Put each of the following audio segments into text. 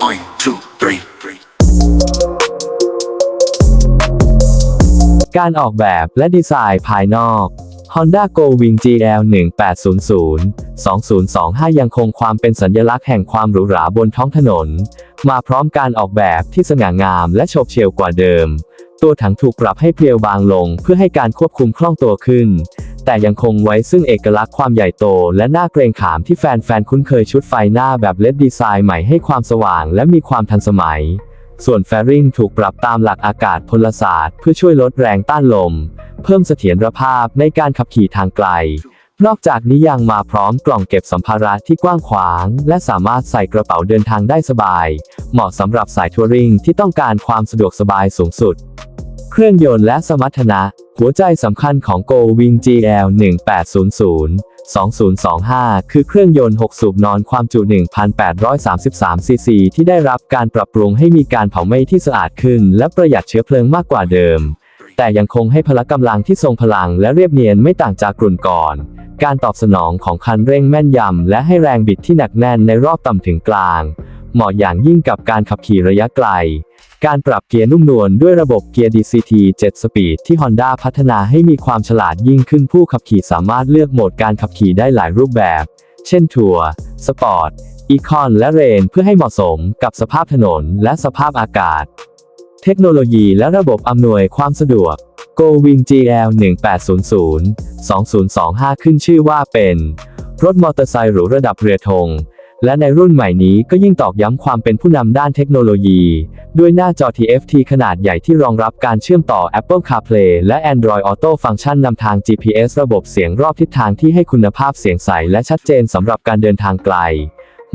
One, two, three. การออกแบบและดีไซน์ภายนอก Honda Go Wing GL 1800 2025 ยังคงความเป็นสัญลักษณ์แห่งความหรูหราบนท้องถนน มาพร้อมการออกแบบที่สง่างามและโฉบเฉี่ยวกว่าเดิม ตัวถังถูกปรับให้เพรียวบางลงเพื่อให้การควบคุมคล่องตัวขึ้น แต่ยังคงไว้ซึ่งเอกลักษณ์ความใหญ่โต และน่าเกรงขามที่แฟนๆคุ้นเคยชุดไฟหน้าแบบเลดดีไซน์ใหม่ให้ความสว่างและมีความทันสมัย ส่วนแฟริงถูกปรับตามหลักอากาศพลศาสตร์ เพื่อช่วยลดแรงต้านลม เพิ่มเสถียรภาพในการขับขี่ทางไกลนอกจากนี้ยังมาพร้อมกล่องเก็บสัมภาระที่กว้างขวาง และสามารถใส่กระเป๋าเดินทางได้สบาย เหมาะสำหรับสายทัวริงที่ต้องการความสะดวกสบายสูงสุด เครื่องยนต์และสมรรถนะ หัวใจสำคัญของ Go Wing GL 1800 2025 คือเครื่องยนต์ 6 สูบนอนความจุ 1,833 ซีซี ที่ได้รับการปรับปรุงให้มีการเผาไหม้ที่สะอาดขึ้น และประหยัดเชื้อเพลิงมากกว่าเดิม แต่ยังคงให้พละกำลังที่ทรงพลังและเรียบเนียนไม่ต่างจากรุ่นก่อน การตอบสนองของคันเร่งแม่นยำ และให้แรงบิดที่หนักแน่นในรอบต่ำถึงกลาง เหมาะอย่างยิ่งกับการขับขี่ระยะไกล การปรับเกียร์นุ่มนวลด้วยระบบเกียร์ DCT 7 Speed ที่ Honda พัฒนาให้มีความฉลาดยิ่งขึ้นผู้ขับขี่สามารถเลือกโหมดการขับขี่ได้หลายรูปแบบ เช่นทัวร์สปอร์ตอีคอนและเรนเพื่อให้เหมาะสมกับสภาพถนนและสภาพอากาศ เทคโนโลยีและระบบอำนวยความสะดวก Go Wing GL 1800 2025 ขึ้นชื่อว่าเป็น รถมอเตอร์ไซค์หรูระดับเรือธง และในรุ่นใหม่นี้ก็ยิ่งตอกย้ำความเป็นผู้นำด้านเทคโนโลยี ด้วยหน้าจอ TFT ขนาดใหญ่ที่รองรับการเชื่อมต่อ Apple CarPlay และ Android Auto ฟังก์ชันนำทาง GPS ระบบเสียงรอบทิศทางที่ให้คุณภาพเสียงใสและชัดเจนสำหรับการเดินทางไกล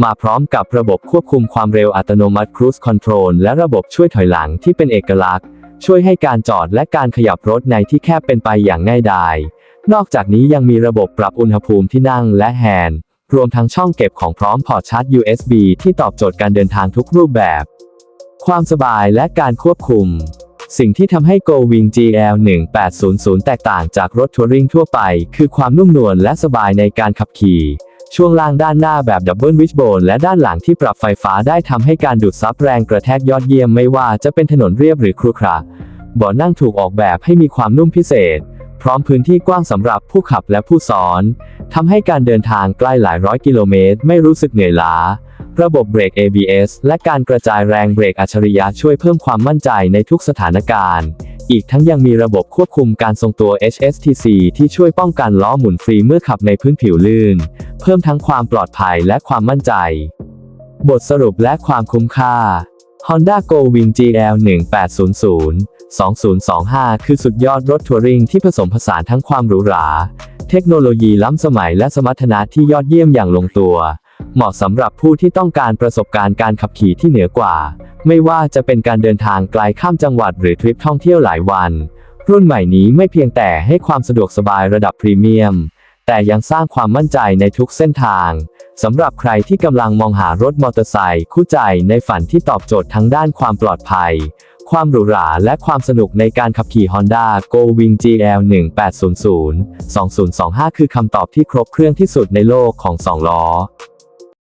มาพร้อมกับระบบควบคุมความเร็วอัตโนมัติ Cruise Control และระบบช่วยถอยหลังที่เป็นเอกลักษณ์ ช่วยให้การจอดและการขยับรถในที่แคบเป็นไปอย่างง่ายดาย นอกจากนี้ยังมีระบบปรับอุณหภูมิที่นั่งและแฮนด์ รวมทั้งช่องเก็บของพร้อมพอร์ตชาร์จ USB ที่ตอบโจทย์การเดินทางทุกรูปแบบ ความสบายและการควบคุม สิ่งที่ทำให้ Go Wing GL 1800แตกต่างจากรถทัวริงทั่วไป คือความนุ่มนวลและสบายในการขับขี่ ช่วงล่างด้านหน้าแบบดับเบิลวิชโบนและด้านหลังที่ปรับไฟฟ้าได้ทำให้การดูดซับแรงกระแทกยอดเยี่ยมไม่ว่าจะเป็นถนนเรียบหรือครุขระเบาะนั่งถูกออกแบบให้มีความนุ่มพิเศษ พร้อมพื้นที่กว้างสำหรับผู้ขับและผู้ซ้อนทำให้การเดินทางใกล้หลายร้อยกิโลเมตรไม่รู้สึกเหนื่อยล้า ระบบเบรก ABS และการกระจายแรงเบรกอัจฉริยะช่วยเพิ่มความมั่นใจในทุกสถานการณ์ อีกทั้งยังมีระบบควบคุมการทรงตัว HSTC ที่ช่วยป้องกันล้อหมุนฟรีเมื่อขับในพื้นผิวลื่น เพิ่มทั้งความปลอดภัยและความมั่นใจ บทสรุปและความคุ้มค่า Honda Go Wing GL 1800 2025 คือสุดยอดรถทัวริงที่ผสมผสานทั้งความหรูหรา เทคโนโลยีล้ำสมัยและสมรรถนะที่ยอดเยี่ยมอย่างลงตัว เหมาะสำหรับผู้ที่ต้องการประสบการณ์การขับขี่ที่เหนือกว่า ไม่ว่าจะเป็นการเดินทางไกลข้ามจังหวัดหรือทริปท่องเที่ยวหลายวัน รุ่นใหม่นี้ไม่เพียงแต่ให้ความสะดวกสบายระดับพรีเมียม แต่ยังสร้างความมั่นใจในทุกเส้นทางสำหรับใครที่กำลังมองหารถมอเตอร์ไซค์คู่ใจในฝันที่ตอบโจทย์ทั้งด้านความปลอดภัย ความหรูหราและความสนุกในการขับขี่ Honda Go Wing GL 1800 2025 คือคำตอบที่ครบเครื่องที่สุดในโลกของ 2 ล้อ